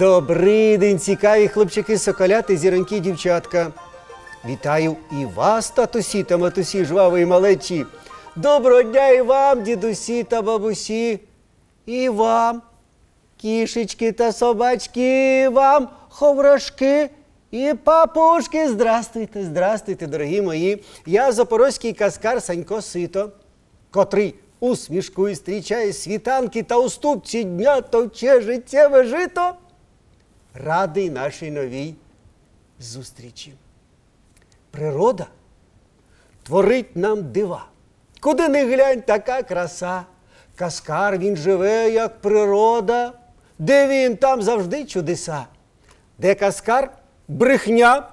Добрий день, цікаві хлопчики, соколяти, зіроньки, дівчатка. Вітаю і вас, татусі та матусі, жвавої малечі. Доброго дня і вам, дідусі та бабусі. І вам, кішечки та собачки, і вам, ховрашки і папушки. Здрастуйте, здрастуйте, дорогі мої. Я запорозький каскар Санько Сито, котрий усмішкою зустрічає світанки та уступці дня товче життєве жито. Радий нашій новій зустрічі. Природа творить нам дива. Куди не глянь, така краса. Каскар він живе, як природа. Де він, там завжди чудеса. Де каскар брехня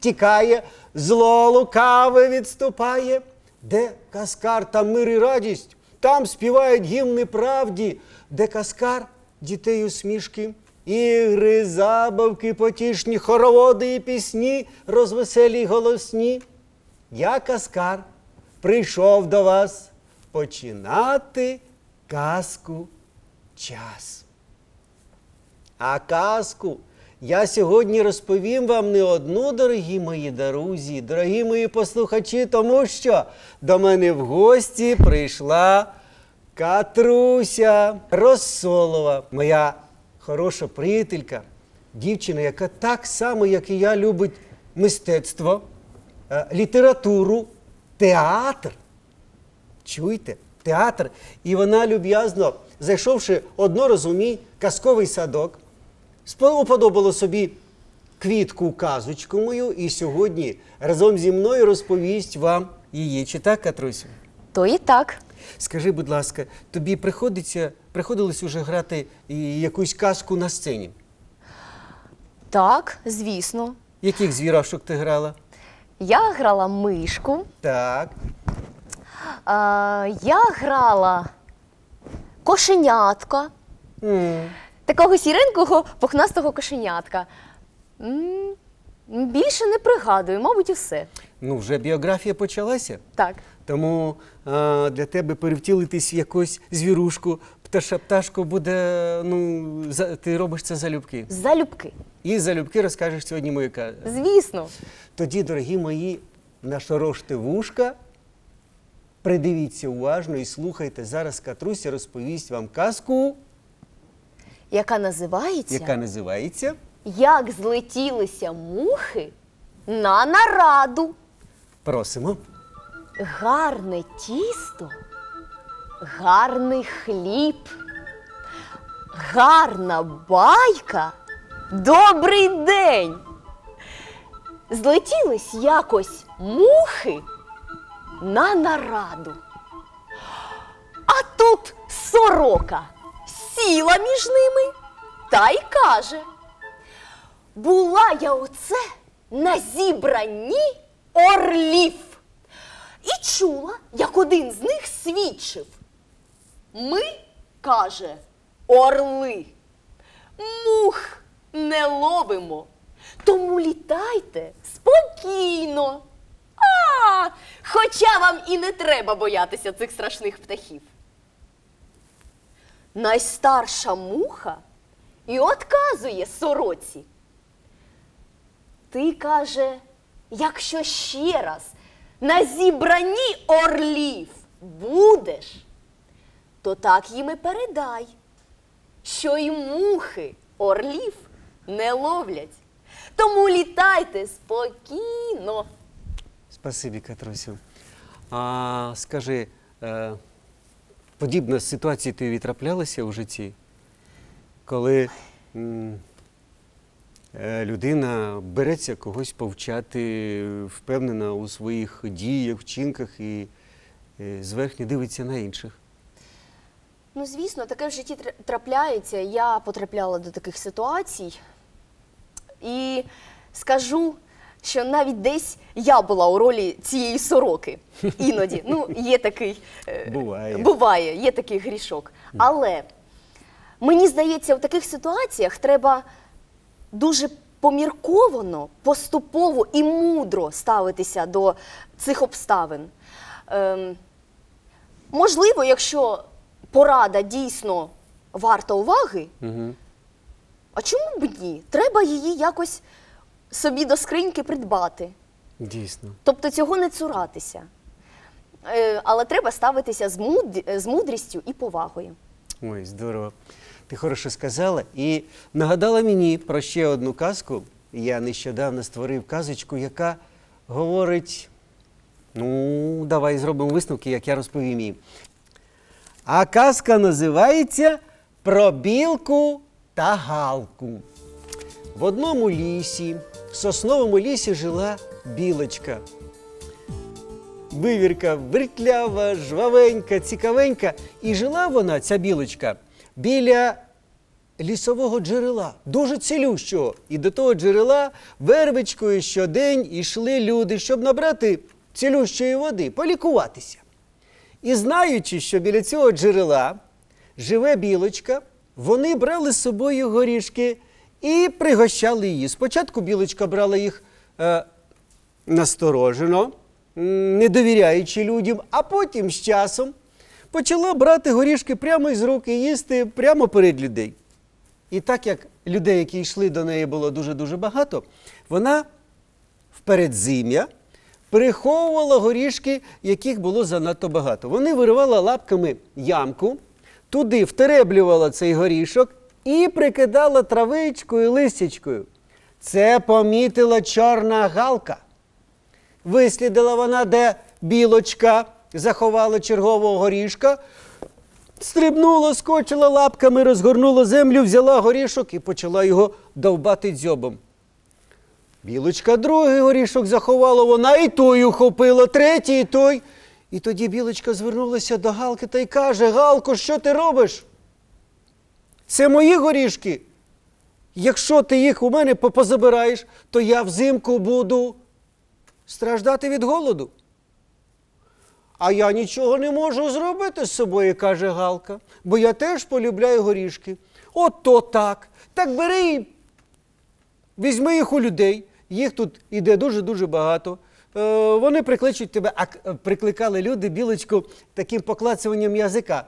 тікає, зло лукаве відступає. Де каскар, там мир і радість, там співають гімни правді, де каскар дітей усмішки, ігри, забавки, потішні, хороводи і пісні, розвеселі й голосні. Я каскар прийшов до вас починати казку час. А казку я сьогодні розповім вам не одну, дорогі мої друзі, дорогі мої послухачі, тому що до мене в гості прийшла Катруся Розсолова, моя хороша приятелька, дівчина, яка так само, як і я, любить мистецтво, е, літературу, театр. Чуєте? Театр. І вона люб'язно, зайшовши одноразу в мій казковий садок, уподобала собі квітку казочку мою, і сьогодні разом зі мною розповість вам її. Чи так, Катрусю? То і так. Скажи, будь ласка, тобі приходиться, приходилось уже грати і якусь казку на сцені? Так, звісно. Яких звірашок ти грала? Я грала мишку, Так. а, я грала кошенятка, М. такого сіренького пухнастого кошенятка. М, Більше не пригадую, мабуть, і все. Ну, вже біографія почалася. Так. Тому а, для тебе перевтілитись в якусь звірушку, пташа пташку буде. Ну, за, ти робиш це залюбки. Залюбки. І залюбки розкажеш сьогодні мою казку. Звісно. Тоді, дорогі мої, нашороште вушка, придивіться уважно і слухайте. Зараз Катруся розповість вам казку, Яка називається яка називається Як злетілися мухи на нараду. Просимо. Гарне тісто, гарний хліб, гарна байка, добрий день. Злетілись якось мухи на нараду. А тут сорока сіла між ними та й каже: Була я оце на зібранні орлів. І чула, як один з них свідчив. Ми, каже, орли, мух не ловимо, тому літайте спокійно. А, хоча вам і не треба боятися цих страшних птахів. Найстарша муха і отказує сороці. Ти каже, якщо ще раз на зібранні орлів будеш, то так їм і передай, що й мухи орлів не ловлять. Тому літайте спокійно. Спасибі, Катрусю. А скажи, е, подібна ситуація тобі траплялася у житті, коли е, людина береться когось повчати, впевнена у своїх діях, вчинках і е, зверхньо дивиться на інших. Ну, звісно, таке в житті трапляється. Я потрапляла до таких ситуацій. І скажу, що навіть десь я була у ролі цієї сороки. Іноді. Ну, є такий. е, Буває. Буває, є такий грішок. Але мені здається, в таких ситуаціях треба дуже помірковано, поступово і мудро ставитися до цих обставин. Ем, можливо, якщо порада дійсно варта уваги, Угу. А чому б ні? Треба її якось собі до скриньки придбати. Дійсно. Тобто цього не цуратися. Е, але треба ставитися з, муд... з мудрістю і повагою. Ой, здорово. Ти хорошо сказала і нагадала мені про ще одну казку. Я нещодавно створив казочку, яка говорить: ну, давай зробимо висновки, як я розповім її. А казка називається Про білку та галку. В одному лісі, в сосновому лісі жила білочка. Вивірка вертлява, жвавенька, цікавенька. І жила вона, ця білочка, біля лісового джерела, дуже цілющого. І до того джерела вервичкою щодень йшли люди, щоб набрати цілющої води, полікуватися. І знаючи, що біля цього джерела живе білочка, вони брали з собою горішки і пригощали її. Спочатку білочка брала їх е, насторожено, не довіряючи людям, а потім з часом почала брати горішки прямо із рук і їсти прямо перед людей. І так як людей, які йшли до неї, було дуже-дуже багато, вона в передзим'я приховувала горішки, яких було занадто багато. Вони виривала лапками ямку, туди втереблювала цей горішок і прикидала травичкою, листячкою. Це помітила чорна галка. Вислідила вона, де білочка заховала чергового горішка, стрибнула, скочила лапками, розгорнула землю, взяла горішок і почала його довбати дзьобом. Білочка другий горішок заховала, вона і той ухопила, третій і той. І тоді білочка звернулася до Галки та й каже: Галко, що ти робиш? Це мої горішки. Якщо ти їх у мене позабираєш, то я взимку буду страждати від голоду. А я нічого не можу зробити з собою, каже Галка, бо я теж полюбляю горішки. От то так. Так бери візьми їх у людей. Їх тут іде дуже-дуже багато. Е, вони прикличуть тебе, а прикликали люди білочку таким поклацуванням язика.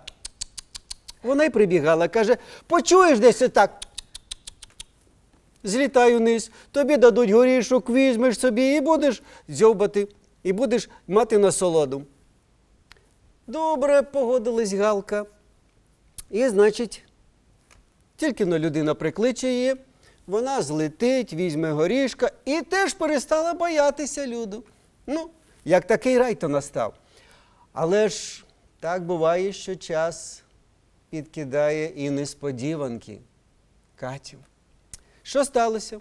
Вона й прибігала, каже: почуєш десь отак. Злітай униз, тобі дадуть горішок, візьмеш собі і будеш дзьобати, і будеш мати насолоду. Добре, погодилась Галка. І, значить, тільки но людина прикличе її, вона злетить, візьме горішка і теж перестала боятися люду. Ну, як такий рай то настав. Але ж так буває, що час підкидає і несподіванки. Катю. Що сталося?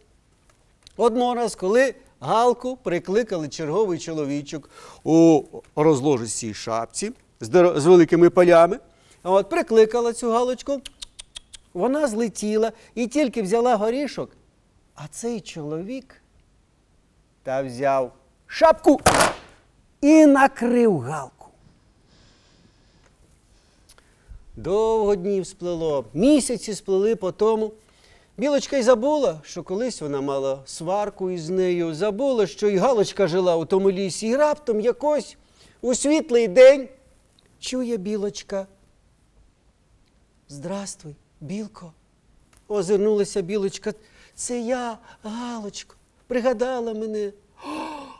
Одного раз, коли Галку прикликали черговий чоловічок у розложистій шапці з, великими полями, от прикликала цю галочку, вона злетіла і тільки взяла горішок, а цей чоловік та взяв шапку і накрив галку. Довго днів сплело, місяці сплели по тому. Білочка й забула, що колись вона мала сварку із нею, забула, що й Галочка жила у тому лісі, і раптом якось у світлий день чує білочка. Здравствуй, білко. Озирнулася білочка. Це я, Галочко, пригадала мене.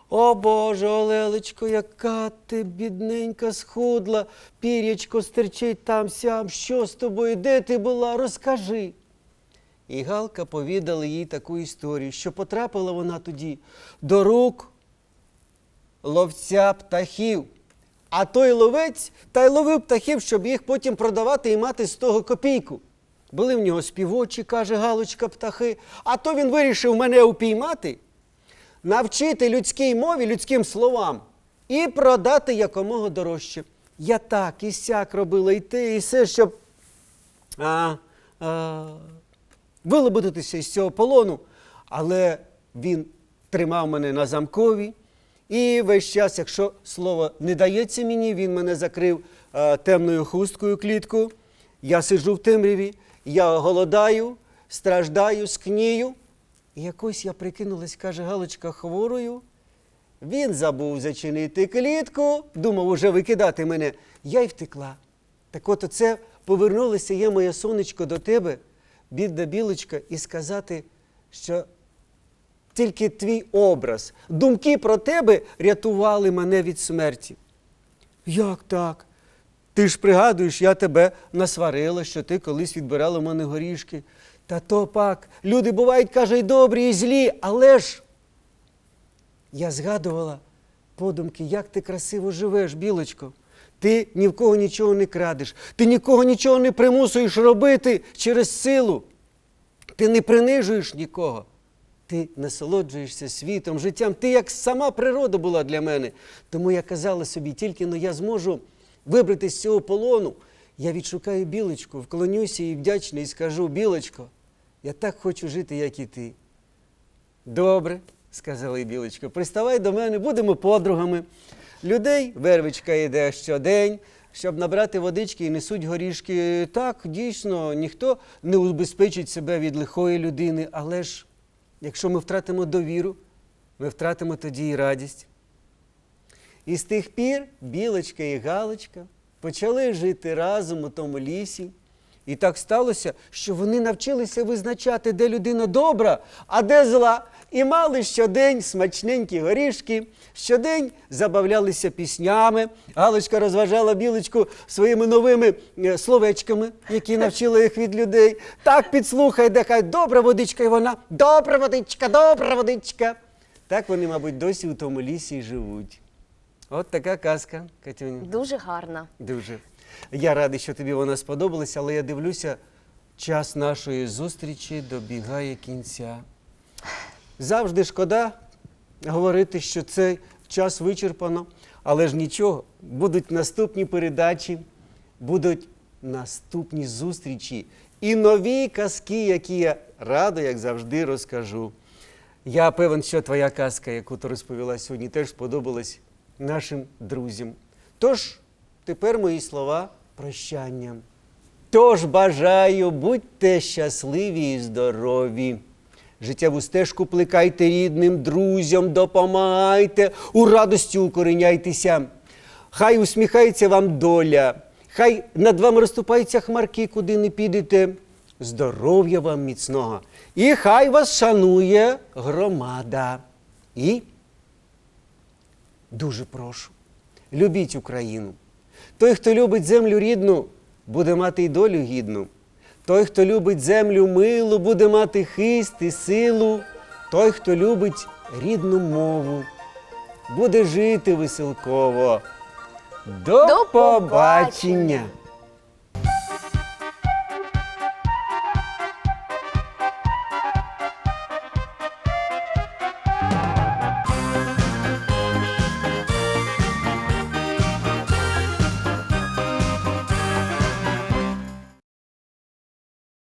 О Боже, Олелечко, яка ти бідненька схудла, пір'ячко стерчить там сям. Що з тобою? Де ти була? Розкажи. І Галка повідала їй таку історію, що потрапила вона тоді до рук ловця птахів. А той ловець та й ловив птахів, щоб їх потім продавати і мати з того копійку. Були в нього співочі, каже Галочка, птахи. А то він вирішив мене упіймати, навчити людській мові, людським словам і продати якомога дорожче. Я так і сяк робила, і те, і все, щоб а, а, вилобитися з цього полону. Але він тримав мене на замкові. І весь час, якщо слово не дається мені, він мене закрив е, темною хусткою клітку. Я сиджу в темряві, я голодаю, страждаю, скнію. І якось я прикинулась, каже Галочка, хворою. Він забув зачинити клітку, думав уже викидати мене. Я й втекла. Так от оце повернулося я, моє сонечко, до тебе, бідна білочка, і сказати, що тільки твій образ, думки про тебе рятували мене від смерті. Як так? Ти ж пригадуєш, я тебе насварила, що ти колись відбирала в мене горішки. Та то пак, люди бувають, каже, і добрі, і злі, але ж я згадувала подумки, як ти красиво живеш, білочко. Ти ні в кого нічого не крадеш, ти нікого нічого не примусуєш робити через силу. Ти не принижуєш нікого. Ти насолоджуєшся світом, життям. Ти як сама природа була для мене. Тому я казала собі, тільки но я зможу вибрати з цього полону. Я відшукаю білочку, вклонюся їй вдячний і скажу: білочко, я так хочу жити, як і ти. Добре, сказала і білочка, приставай до мене, будемо подругами. Людей вервичка йде щодень, щоб набрати водички і несуть горішки. Так, дійсно, ніхто не убезпечить себе від лихої людини, але ж якщо ми втратимо довіру, ми втратимо тоді і радість. І з тих пір білочка і галочка почали жити разом у тому лісі. І так сталося, що вони навчилися визначати, де людина добра, а де зла. І мали щодень смачненькі горішки, щодень забавлялися піснями. Галочка розважала білочку своїми новими е, словечками, які навчила їх від людей. Так підслухай, де хай добра водичка, і вона добра водичка, добра водичка. Так вони, мабуть, досі у тому лісі і живуть. От така казка, Катюня. Дуже гарна. Дуже. Я радий, що тобі вона сподобалася, але я дивлюся, час нашої зустрічі добігає кінця. Завжди шкода говорити, що цей час вичерпано, але ж нічого, будуть наступні передачі, будуть наступні зустрічі і нові казки, які я радо, як завжди, розкажу. Я певен, що твоя казка, яку ти розповіла сьогодні, теж сподобалась нашим друзям. Тож, тепер мої слова прощання. Тож бажаю, будьте щасливі і здорові. Життєву стежку плекайте рідним друзям, допомагайте, у радості укореняйтеся. Хай усміхається вам доля, хай над вами розступаються хмарки, куди не підете. Здоров'я вам міцного. І хай вас шанує громада. І дуже прошу, любіть Україну. Той, хто любить землю рідну, буде мати й долю гідну. Той, хто любить землю милу, буде мати хист і силу. Той, хто любить рідну мову, буде жити веселково. До, До побачення! побачення!